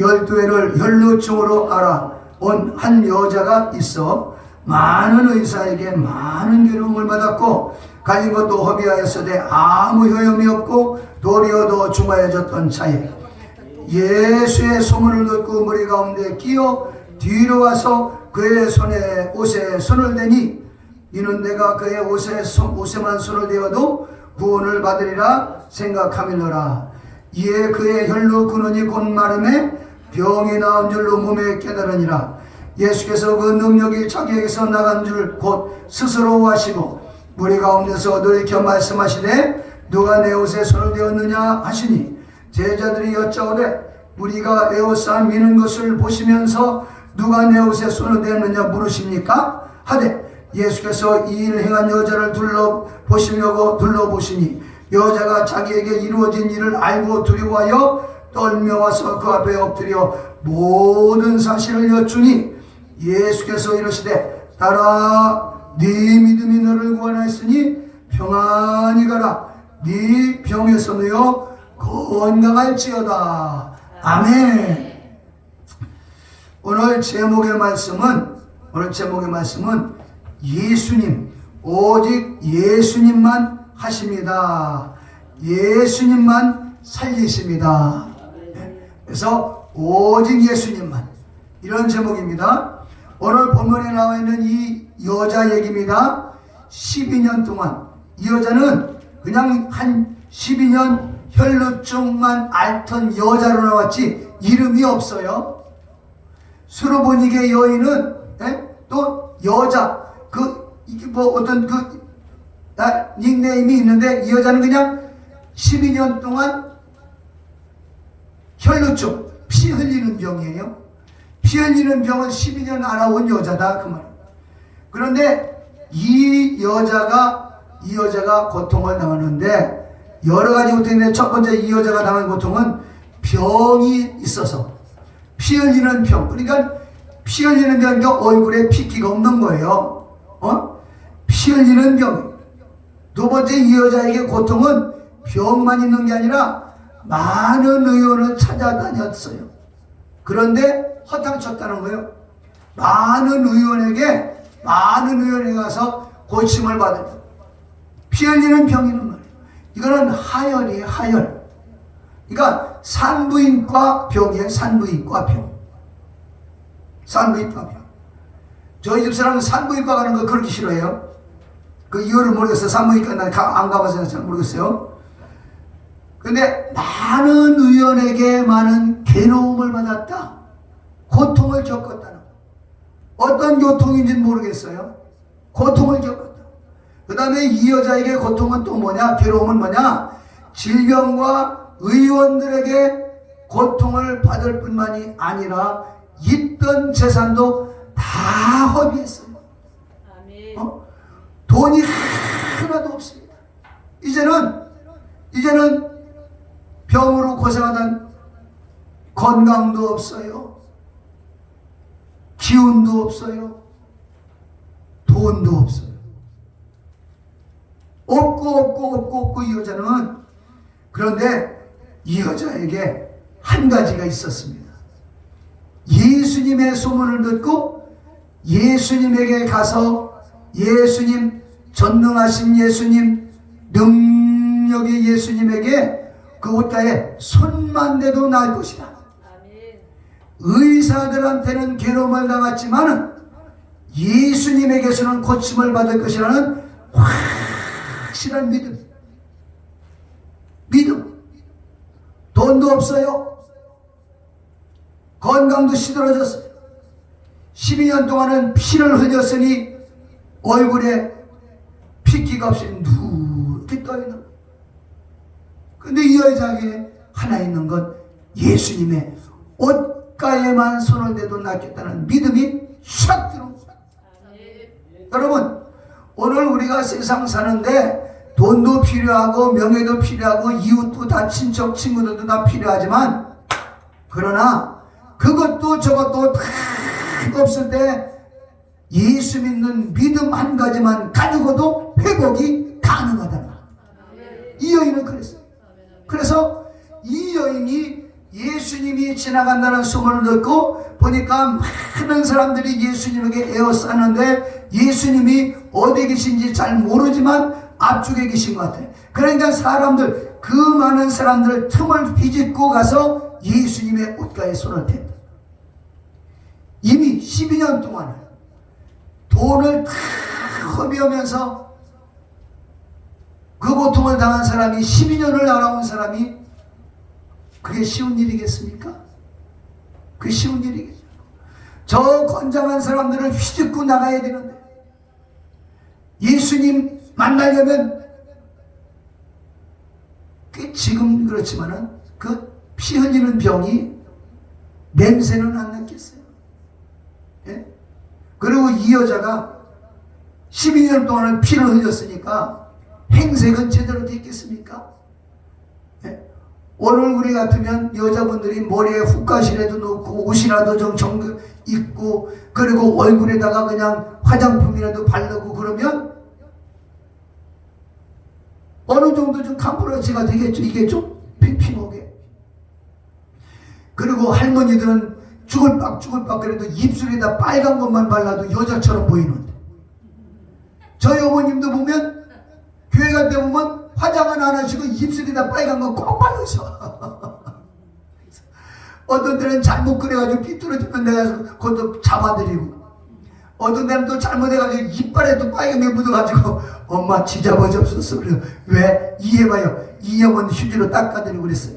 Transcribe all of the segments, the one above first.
열두 해를 혈루증으로 알아온 한 여자가 있어. 많은 의사에게 많은 괴로움을 받았고 가진 것도 허비하였으되 아무 효용이 없고 도리어 더 중하여졌던 차에 예수의 소문을 듣고 머리 가운데 끼어 뒤로 와서 그의 손에 옷에 손을 대니 이는 내가 그의 옷에 손, 옷에만 손을 대어도 구원을 받으리라 생각하밀러라. 이에 그의 혈로 근원이 곧 마름에 병이 나은 줄로 몸에 깨달으니라. 예수께서 그 능력이 자기에게서 나간 줄 곧 스스로 하시고 무리 가운데서 늘겨 말씀하시되 누가 내 옷에 손을 대었느냐 하시니 제자들이 여짜오되 우리가 내 옷을 미는 것을 보시면서 누가 내 옷에 손을 대었느냐 물으십니까? 하되 예수께서 이 일을 행한 여자를 둘러보시려고 둘러보시니 여자가 자기에게 이루어진 일을 알고 두려워하여 떨며 와서 그 앞에 엎드려 모든 사실을 여쭈니 예수께서 이르시되 따라 네 믿음이 너를 구원하였으니 평안히 가라 네 병에서 너여 건강할지어다 아멘 오늘 제목의 말씀은 오늘 제목의 말씀은 예수님 오직 예수님만 하십니다. 예수님만 살리십니다. 네. 그래서 오직 예수님만 이런 제목입니다. 오늘 본문에 나와 있는 이 여자 얘기입니다. 12년 동안 이 여자는 그냥 한 12년 혈루증만 앓던 여자로 나왔지 이름이 없어요. 수로보니게 여인은 예? 또 여자 그 이게 뭐 어떤 그 아, 닉네임이 있는데 이 여자는 그냥 12년 동안 혈루증 피 흘리는 병이에요. 피 흘리는 병을 12년 알아온 여자다 그 말. 그런데 이 여자가 이 여자가 고통을 당하는데 여러 가지 고통인데 첫 번째 이 여자가 당한 고통은 병이 있어서 피 흘리는 병. 그러니까 피 흘리는 병이니까 얼굴에 핏기가 없는 거예요. 어? 피 흘리는 병. 두 번째 이 여자에게 고통은 병만 있는 게 아니라 많은 의원을 찾아다녔어요. 그런데 허탕쳤다는 거예요. 많은 의원에게 많은 의원에 가서 고침을 받을 피 흘리는 병이는 말이에요. 이거는 하열이에요, 하열. 그러니까 산부인과 병이에요, 산부인과 병. 산부인과 병. 저희 집 사람은 산부인과 가는 거 그렇게 싫어해요. 그 이유를 모르겠어요. 산부인과 난 안 가봐서 잘 모르겠어요. 근데 많은 의원에게 많은 괴로움을 받았다. 고통을 겪었다는 거. 어떤 고통인지는 모르겠어요. 고통을 겪었다. 그 다음에 이 여자에게 고통은 또 뭐냐? 괴로움은 뭐냐? 질병과 의원들에게 고통을 받을 뿐만이 아니라 있던 재산도 다 허비했어요. 어? 돈이 하나도 없습니다. 이제는 이제는 병으로 고생하던 건강도 없어요. 기운도 없어요. 돈도 없어요. 없고 없고 없고 없고 이 여자는 그런데 이 여자에게 한 가지가 있었습니다. 예수님의 소문을 듣고 예수님에게 가서 예수님 전능하신 예수님 능력의 예수님에게 그 옷가에 손만 대도 나을 것이다. 의사들한테는 괴로움을 당했지만 예수님에게서는 고침을 받을 것이라는 확실한 믿음. 믿음. 돈도 없어요. 건강도 시들어졌어요. 12년 동안은 피를 흘렸으니 얼굴에 핏기가 누렇게 떠있는 거예요. 여자에게 하나 있는 건 예수님의 옷가에만 손을 대도 낫겠다는 믿음이 샥. 아멘. 여러분 오늘 우리가 세상 사는데 돈도 필요하고 명예도 필요하고 이웃도 다 친척 친구들도 다 필요하지만 그러나 그것도 저것도 다 없을 때 예수 믿는 믿음 한 가지만 가지고도 회복이 가능하다. 이 여인은 그랬어요. 그래서 이 여인이 예수님 예수님이 지나간다는 소문을 듣고 보니까 많은 사람들이 예수님에게 에워쌌는데 예수님이 어디 계신지 잘 모르지만 앞쪽에 계신 것 같아요. 그러니까 사람들 그 많은 사람들 틈을 비집고 가서 예수님의 옷가에 손을 댄다. 이미 12년 동안 돈을 다 허비하면서 그 고통을 당한 사람이 12년을 알아온 사람이 그게 쉬운 일이겠습니까? 그 쉬운 일이겠죠. 저 건장한 사람들을 휘젓고 나가야 되는데 예수님 만나려면 그 지금 그렇지만은 그 피 흘리는 병이 냄새는 안 났겠어요. 예? 그리고 이 여자가 12년 동안은 피를 흘렸으니까 행색은 제대로 됐겠습니까? 예? 오늘 우리 같으면 여자분들이 머리에 훅가시라도 놓고 옷이라도 좀 정도 입고 그리고 얼굴에다가 그냥 화장품이라도 바르고 그러면 어느 정도 좀 캄프러치가 되겠죠. 이게 좀 피피목에. 그리고 할머니들은 죽을 빡 죽을 빡 그래도 입술에다 빨간 것만 발라도 여자처럼 보이는데 저희 어머님도 보면 때 보면 화장은 안 하시고 입술에다 빨간 거꼭 바르셔 어떤 때는 잘못 그래가지고 삐뚤어지면 내가 그것도 잡아드리고. 어떤 때는 또 잘못해가지고 이빨에 또 빨간 게 묻어가지고 엄마 지잡아지 없었어 그래서 왜? 이해봐요. 이 영은 휴지로 닦아드리고 그랬어요.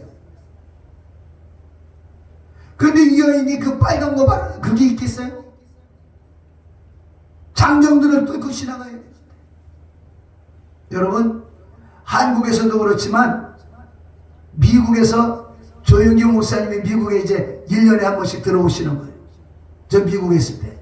근데 이 여인이 그 빨간 거 바르는 그게 있겠어요? 장정들을 뚫고 지나가야 돼. 여러분, 한국에서도 그렇지만 미국에서 조영기 목사님이 미국에 이제 1년에 한 번씩 들어오시는 거예요. 저 미국에 있을 때.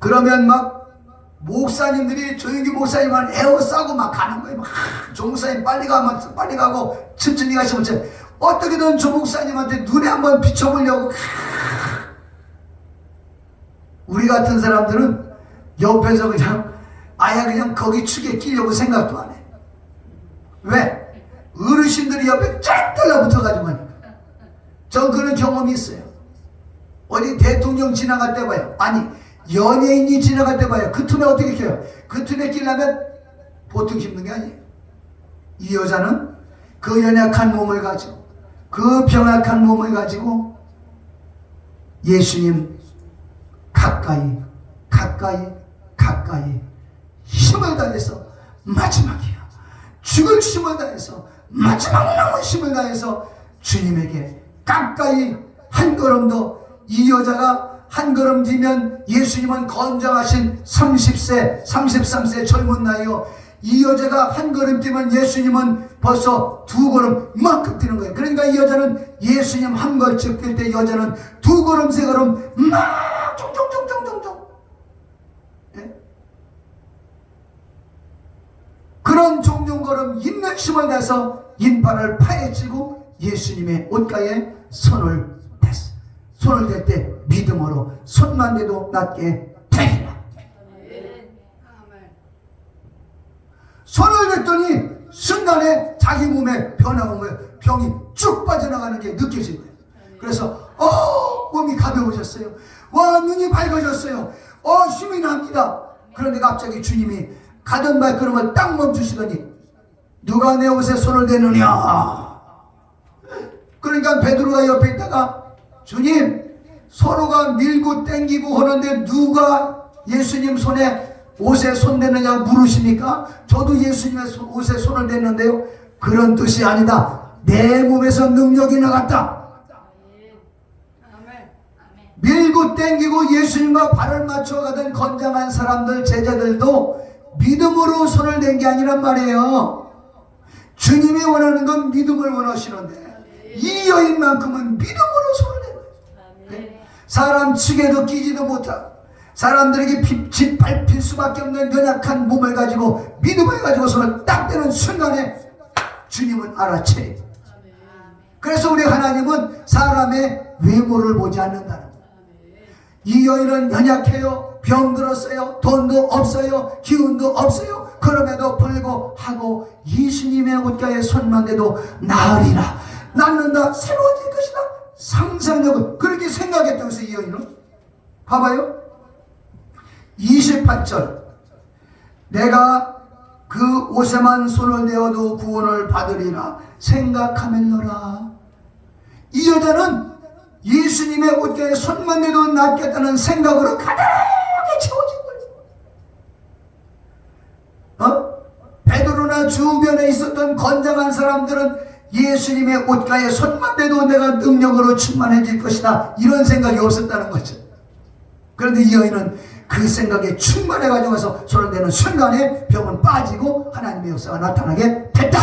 그러면 막 목사님들이 조영기 목사님을 에워싸고 막 가는 거예요. 막 종목사님 빨리 가면 빨리 가고 천천히 가시면 천 어떻게든 조 목사님한테 눈에 한번 비춰보려고 우리 같은 사람들은 옆에서 그냥 아예 그냥 거기 축에 끼려고 생각도 안 해. 왜? 어르신들이 옆에 쫙 달라붙어가지고 하니까. 전 그런 경험이 있어요. 어디 대통령 지나갈 때 봐요. 아니 연예인이 지나갈 때 봐요. 그 틈에 어떻게 껴요? 그 틈에 끼려면 보통 힘든 게 아니에요. 이 여자는 그 연약한 몸을 가지고 그 병약한 몸을 가지고 예수님 가까이 가까이 가까이 힘을 다해서 마지막이야 죽을 힘을 다해서 마지막 남은 힘을 다해서 주님에게 가까이 한 걸음도 이 여자가 한 걸음 뒤면 예수님은 건장하신 30세 33세 젊은 나이요 이 여자가 한 걸음 뛰면 예수님은 벌써 두 걸음 만큼 뛰는 거예요. 그러니까 이 여자는 예수님 한 걸음 뛸때 여자는 두 걸음 세 걸음 막 종종종종종종 예? 그런 종종 걸음 힘을 내서 인파를 파헤치고 예수님의 옷가에 손을 댔어. 손을 댈 때 믿음으로 손만 대도 낫게 되리라. 손을 댔더니 순간에 자기 몸에 변화가 온 거예요. 병이 쭉 빠져나가는 게 느껴진 거예요. 그래서 어 몸이 가벼워졌어요. 와 눈이 밝아졌어요. 어 힘이 납니다. 그런데 갑자기 주님이 가던 발걸음을 딱 멈추시더니 누가 내 옷에 손을 대느냐. 그러니까 베드로가 옆에 있다가 주님 서로가 밀고 땡기고 하는데 누가 예수님 손에 옷에 손 대느냐고 물으십니까? 저도 예수님의 손- 옷에 손을 댔는데요. 그런 뜻이 아니다. 내 몸에서 능력이 나갔다. 밀고 땡기고 예수님과 발을 맞춰 가던 건장한 사람들, 제자들도 믿음으로 손을 댄 게 아니란 말이에요. 주님이 원하는 건 믿음을 원하시는데 이 여인만큼은 믿음으로 손을 댄 거예요. 사람 측에도 끼지도 못하고 사람들에게 피- 짓밟힐 수밖에 없는 연약한 몸을 가지고 믿음을 가지고 손을 딱 대는 순간에 주님은 알아채. 그래서 우리 하나님은 사람의 외모를 보지 않는다는. 이 여인은 연약해요. 병들었어요. 돈도 없어요. 기운도 없어요. 그럼에도 불구하고 예수님의 옷가에 손만 대도 나으리라. 낫는다. 새로워질 것이다. 상상력을 그렇게 생각했다고 해서 이 여인은 봐봐요 28절 내가 그 옷에만 손을 대어도 구원을 받으리라 생각하멜로라 이 여자는 예수님의 옷가에 손만 대도 낫겠다는 생각으로 가득히 채워진 거예요 어? 베드로나 주변에 있었던 건장한 사람들은 예수님의 옷가에 손만 대도 내가 능력으로 충만해질 것이다. 이런 생각이 없었다는 거죠 그런데 이 여인은 그 생각에 충만해가지고 와서 손을 대는 순간에 병은 빠지고 하나님의 역사가 나타나게 됐다.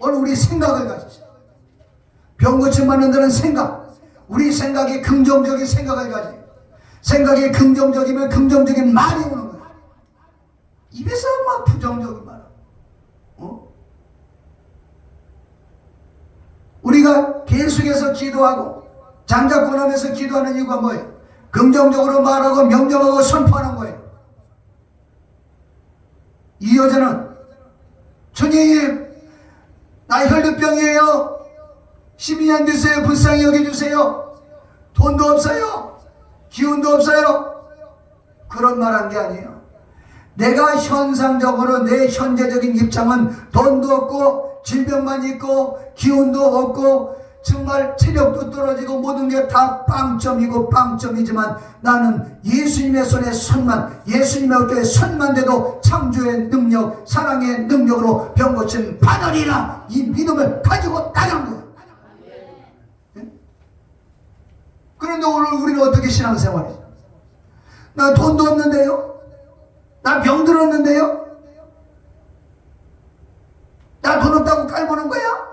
오늘 우리 생각을 가지자 병 고침 받는 데는 생각 우리 생각이 긍정적인 생각을 가지 생각이 긍정적이면 긍정적인 말이 오는 거야 입에서 막 부정적인 말 어? 우리가 계속해서 기도하고 장자권 하면서 기도하는 이유가 뭐예요? 긍정적으로 말하고 명령하고 선포하는 거예요. 이 여자는 주님 나 혈류병이에요. 힘이 안 드세요. 불쌍히 여겨주세요. 돈도 없어요. 기운도 없어요. 그런 말 한 게 아니에요. 내가 현상적으로 내 현재적인 입장은 돈도 없고 질병만 있고 기운도 없고 정말 체력도 떨어지고 모든 게 다 빵점이고 빵점이지만 나는 예수님의 손에 손만 예수님의 어깨에 손만 대도 창조의 능력 사랑의 능력으로 병 고침 받으리라 이 믿음을 가지고 나간 거예요 예? 그런데 오늘 우리는 어떻게 신앙생활해 나 돈도 없는데요 나 병 들었는데요 나 돈 없다고 깔보는 거야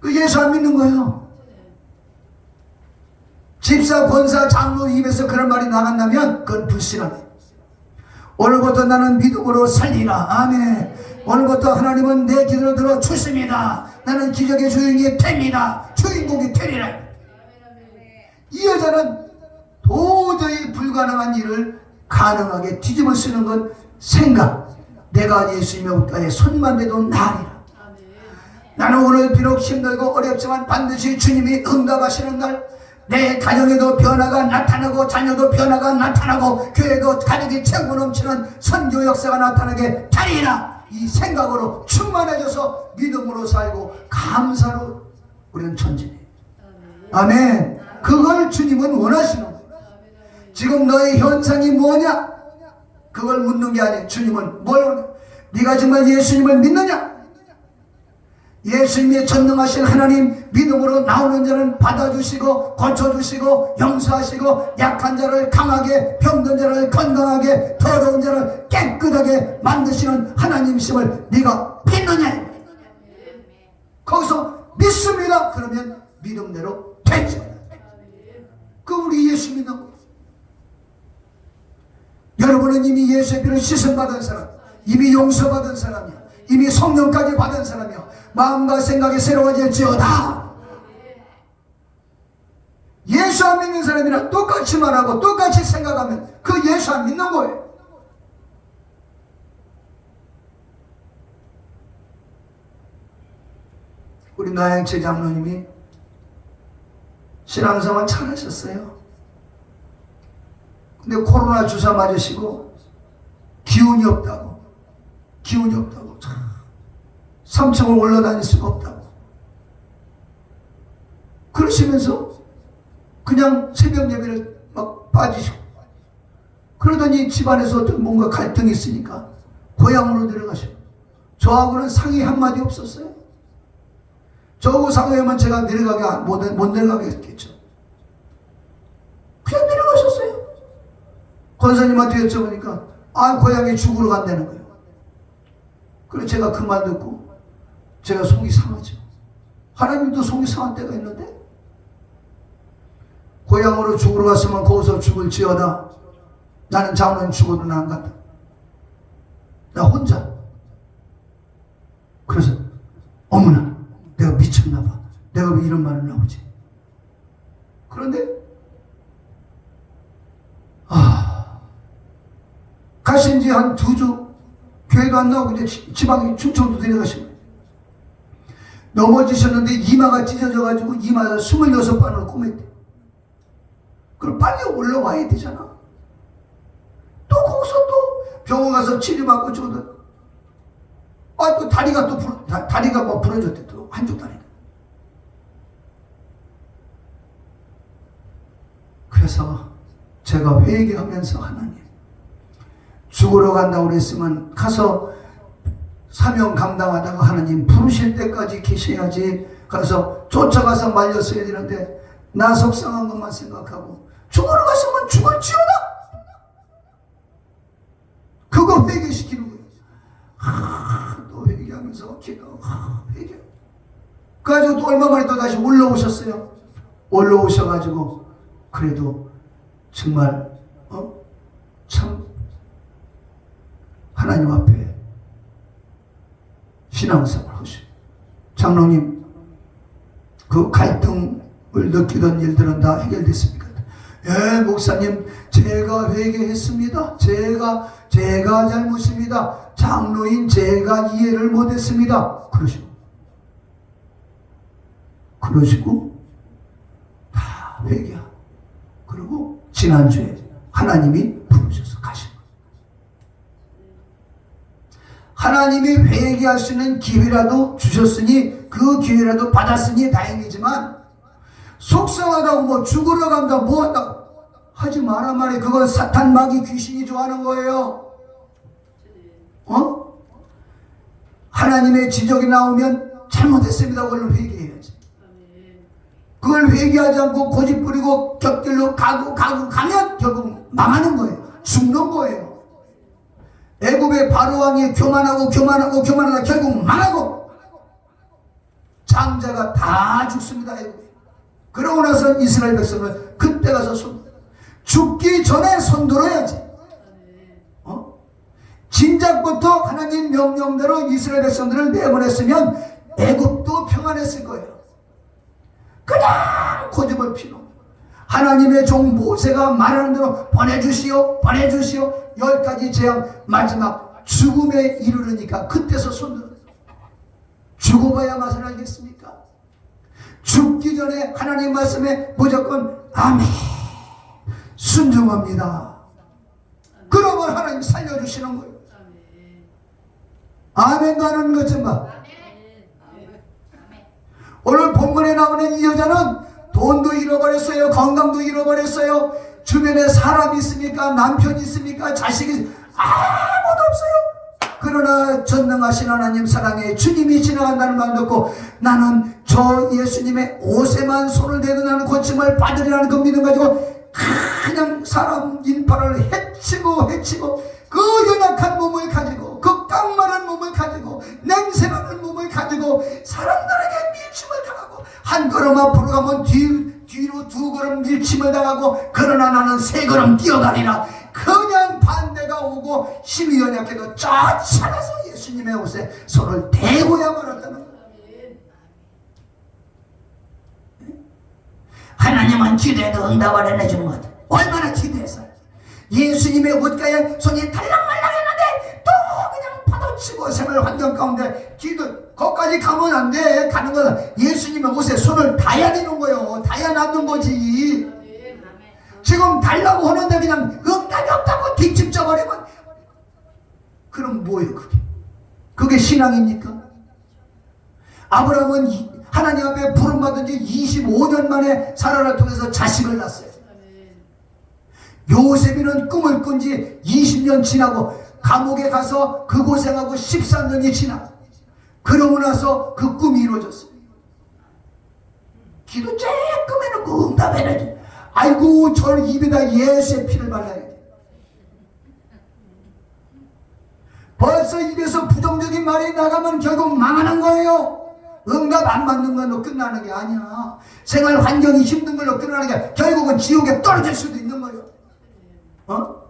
그 예수 안 믿는 거예요. 집사, 권사, 장로 입에서 그런 말이 나간다면 그건 불신하네. 오늘부터 나는 믿음으로 살리라. 아멘. 오늘부터 하나님은 내 기도를 들어 주십니다. 나는 기적의 주인이 됩니다. 주인공이 되리라. 이 여자는 도저히 불가능한 일을 가능하게 뒤집어 쓰는 건 생각. 내가 예수님의 옷가에 손만 대도 나리라. 나는 오늘 비록 힘들고 어렵지만 반드시 주님이 응답하시는 날 내 가정에도 변화가 나타나고 자녀도 변화가 나타나고 교회도 가득히 채고 넘치는 선교 역사가 나타나게 되리라 이 생각으로 충만해져서 믿음으로 살고 감사로 우리는 전진해 아멘 그걸 주님은 원하시는 거예요. 지금 너의 현상이 뭐냐? 그걸 묻는 게 아니에요. 주님은 뭘 원해? 네가 정말 예수님을 믿느냐? 예수님의 전능하신 하나님 믿음으로 나오는 자는 받아주시고 고쳐주시고 용서하시고 약한 자를 강하게 병든 자를 건강하게 더러운 자를 깨끗하게 만드시는 하나님이심을 네가 믿느냐? 거기서 믿습니다. 그러면 믿음대로 되죠 그 우리 예수 믿는 거 여러분은 이미 예수의 피를 씻음받은 사람 이미 용서받은 사람이야. 이미 성령까지 받은 사람이야. 마음과 생각이 새로워질지어다. 예수 안 믿는 사람이랑 똑같이 말하고 똑같이 생각하면 그 예수 안 믿는 거예요. 우리 나영채 장로님이 신앙생활 잘하셨어요. 근데 코로나 주사 맞으시고 기운이 없다고 기운이 없다고. 참 3층을 올라다닐 수가 없다고. 그러시면서 그냥 새벽 예배를 막 빠지시고 그러더니 집안에서 어떤 뭔가 갈등이 있으니까 고향으로 내려가시고 저하고는 상의 한마디 없었어요 저하고 상의하면 제가 내려가게 안- 못, 못 내려가게 했겠죠 그냥 내려가셨어요 권사님한테 여쭤보니까 아 고향에 죽으러 간다는 거예요 그래서 제가 그 말 듣고 제가 속이 상하죠. 하나님도 속이 상한 때가 있는데 고향으로 죽으러 갔으면 거기서 죽을 지어다. 나는 장로님 죽어도 안 간다. 나 혼자. 그래서 어머나. 내가 왜 이런 말을 나오지? 그런데 아 가신 지 한 두 주 교회도 안 나오고 이제 지- 지방에 충청도 내려가시고 넘어지셨는데 이마가 찢어져가지고 이마에서 26바늘 꼬맸대. 그럼 빨리 올라와야 되잖아. 또 거기서 또 병원 가서 치료받고 저도 아, 또 다리가 또 부러, 다, 다리가 뭐 부러졌대 또 한쪽 다리가. 그래서 제가 회개하면서 하나님 죽으러 간다고 그랬으면 가서 사명 감당하다가 하나님 부르실 때까지 계셔야지. 가서 쫓아가서 말렸어야 되는데 나 속상한 것만 생각하고 죽으러 갔으면 죽을지어다! 그거 회개시키는 거예요. 하, 또 회개하면서 기도 하, 회개. 그래가지고 또 얼마 만에 또 다시 올라오셨어요? 올라오셔가지고 그래도 정말 어? 참 하나님 앞에 신앙생활 하시고 장로님 그 갈등을 느끼던 일들은 다 해결됐습니까? 예 목사님 제가 회개했습니다. 제가 제가 잘못입니다. 장로인 제가 이해를 못했습니다. 그러시고. 그러시고 다 회개하고 그리고 지난주에 하나님이 부르셔서 가신 거예요. 하나님이 회개할 수 있는 기회라도 주셨으니 그 기회라도 받았으니 다행이지만 속상하다고 뭐 죽으러 간다 뭐 한다 하지 마라 말이에요. 그건 사탄 마귀 귀신이 좋아하는 거예요. 어? 하나님의 지적이 나오면 잘못했습니다. 얼른. 아멘. 그걸 회개하지 않고 고집 부리고 곁길로 가고 가고 가면 결국 망하는 거예요. 죽는 거예요. 애굽의 바로왕이 교만하고 교만하고 교만하다 결국 망하고 장자가 다 죽습니다. 애굽에. 그러고 나서 이스라엘 백성은 그때 가서 손 죽기 전에 손 들어야지. 아멘. 어? 진작부터 하나님 명령대로 이스라엘 백성들을 내보냈으면 애굽도 평안했을 거예요. 그냥 고집을 피는 하나님의 종 모세가 말하는 대로 보내주시오 보내주시오 열 가지 재앙 마지막 죽음에 이르르니까 그때서 손들어 죽어봐야 맛을 알겠습니까? 죽기 전에 하나님 말씀에 무조건 아멘 순종합니다. 그러면 하나님 살려주시는 거예요. 아멘. 아멘 가는 것좀 봐. 본문에 나오는 이 여자는 돈도 잃어버렸어요. 건강도 잃어버렸어요. 주변에 사람이 있습니까? 남편이 있습니까? 자식이 아무도 없어요. 그러나 전능하신 하나님 사랑에 주님이 지나간다는 말 듣고 나는 저 예수님의 옷에만 손을 대도 나는 고침을 받으리라는 그 믿음 가지고 그냥 사람 인파를 해치고 해치고 그 연약한 몸을 가지고 그 깡마른 몸을 가지고 냄새나는 몸을 가지고 당하고 한 걸음 앞으로 가면 뒤, 뒤로 두 걸음 밀침을 당하고 그러나 나는 세 걸음 뛰어가리라 그냥 반대가 오고 힘이 연약해도 쫓아가서 예수님의 옷에 손을 대고야 말았다는 하나님은 기도해도 응답을 안 해주는 것 같아. 얼마나 기도했어요. 예수님의 옷가에 손이 또 그냥 파도치고 생활 환경 가운데 기도 거기까지 가면 안 돼. 가는 거는 예수님의 옷에 손을 다야 되는 거예요. 다야 놔둔 거지. 지금 달라고 하는데 그냥 응답이 없다고 뒷집져 버리면 그럼 뭐예요 그게? 그게 신앙입니까? 아브라함은 이- 하나님 앞에 부름받은 지 25년 만에 사라를 통해서 자식을 낳았어요. 요셉이는 꿈을 꾼 지 20년 지나고 감옥에 가서 그 고생하고 13년이 지나 그러고 나서 그 꿈이 이루어졌어요. 기도 쬐끔 해놓고 응답해야지. 아이고 저 입에다 예수의 피를 발라야 돼. 벌써 입에서 부정적인 말이 나가면 결국 망하는 거예요. 응답 안 받는 걸로 끝나는 게 아니야. 생활 환경이 힘든 걸로 끝나는 게 결국은 지옥에 떨어질 수도 있는 거예요. 어?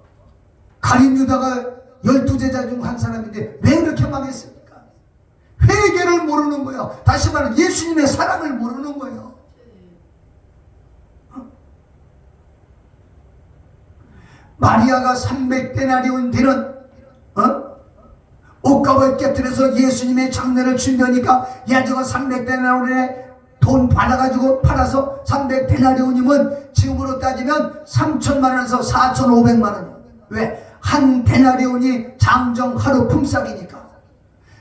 가린 유다가 열두 제자 중 한 사람인데 왜 그렇게 망했습니까? 회개를 모르는 거예요. 다시 말하면 예수님의 사랑을 모르는 거예요. 어? 마리아가 300데나리온 되는 어? 옷 가운데 옥합을 깨뜨려서 예수님의 장례를 준비하니까 야저가 300데나리온에 돈 받아가지고 팔아서 300데나리온이면 지금으로 따지면 3천만 원에서 4,500만 원. 왜? 한 데나리온이 장정 하루 품삯이니까.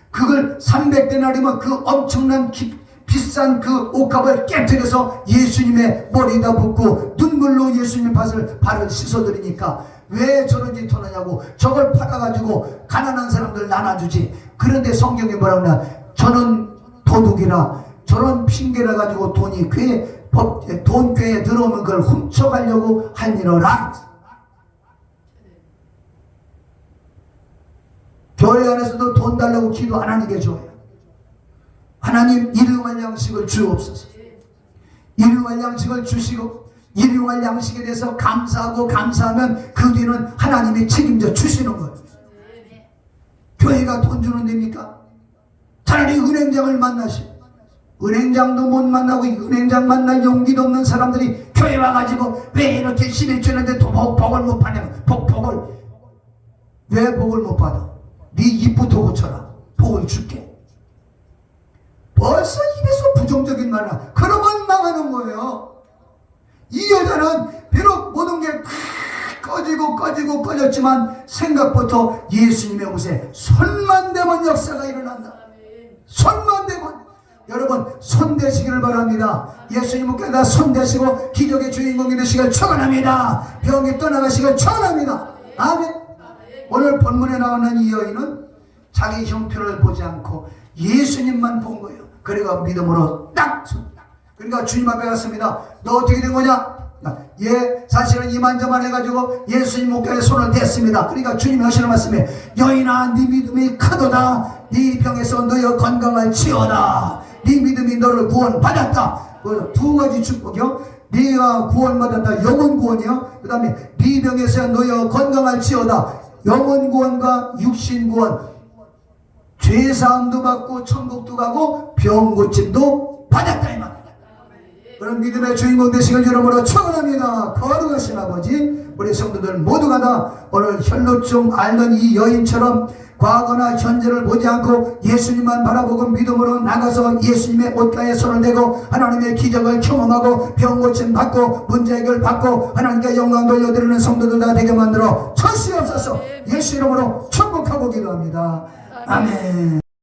그걸 300데나리면 그 엄청난 기- 비싼 그 옥합을 깨뜨려서 예수님의 머리에다 붓고 눈물로 예수님의 발을, 발을 씻어드리니까 왜 저런 짓 하느냐고. 저걸 팔아가지고 가난한 사람들 나눠주지. 그런데 성경에 뭐라 그러냐. 저는 도둑이라 저런 핑계를 가지고 돈이 궤, 법, 돈 궤에 들어오면 그걸 훔쳐가려고 하니라 교회 안에서도 돈 달라고 기도 안 하는 게 좋아요. 하나님 일용할 양식을 주옵소서. 일용할 양식을 주시고 일용할 양식에 대해서 감사하고 감사하면 그 뒤는 하나님이 책임져 주시는 거예요. 교회가 돈 주는 데입니까? 차라리 은행장을 만나시고 은행장도 못 만나고 이 은행장 만날 용기도 없는 사람들이 교회 와가지고 왜 이렇게 11주는데 복, 복을 못 받냐고 복, 복을 왜 복을 못 받아? 네 입부터 고쳐라. 복을 줄게. 벌써 입에서 부정적인 말을 하- 그러면 망하는 거예요. 이 여자는 비록 모든 게다 꺼지고 꺼지고 꺼졌지만 생각부터 예수님의 옷에 손만 대면 역사가 일어난다. 손만 대면. 여러분 손 대시기를 바랍니다. 예수님께다 손 대시고 기적의 주인공이 되시길 축원합니다. 병이 떠나가시길 축원합니다. 아멘 오늘 본문에 나오는 이 여인은 자기 형편을 보지 않고 예수님만 본 거예요 그리고 믿음으로 딱 손. 그러니까 주님 앞에 갔습니다 너 어떻게 된 거냐 예, 사실은 이만저만 해가지고 예수님 목에 손을 댔습니다. 그러니까 주님이 하시는 말씀이 여인아, 네 믿음이 크도다. 네 병에서 너의 건강을 치워라. 네 믿음이 너를 구원받았다. 그두 가지 축복이요. 네가 구원받았다. 영혼 구원이요. 그 다음에 네 병에서 너의 건강을 치워다. 영혼 구원과 육신 구원. 죄 사함도 받고 천국도 가고 병 고침도 받았다 이 말이야. 그런 믿음의 주인공 되시길 여러분으로 축원합니다. 거룩하신 아버지, 우리 성도들 모두가 다 오늘 혈루증 앓는 이 여인처럼 과거나 현재를 보지 않고 예수님만 바라보고 믿음으로 나가서 예수님의 옷가에 손을 대고 하나님의 기적을 경험하고 병 고침 받고 문제 해결 받고 하나님께 영광 돌려드리는 성도들 다 되게 만들어 천시옵소서 예수 이름으로 축복하고 기도합니다. 아멘.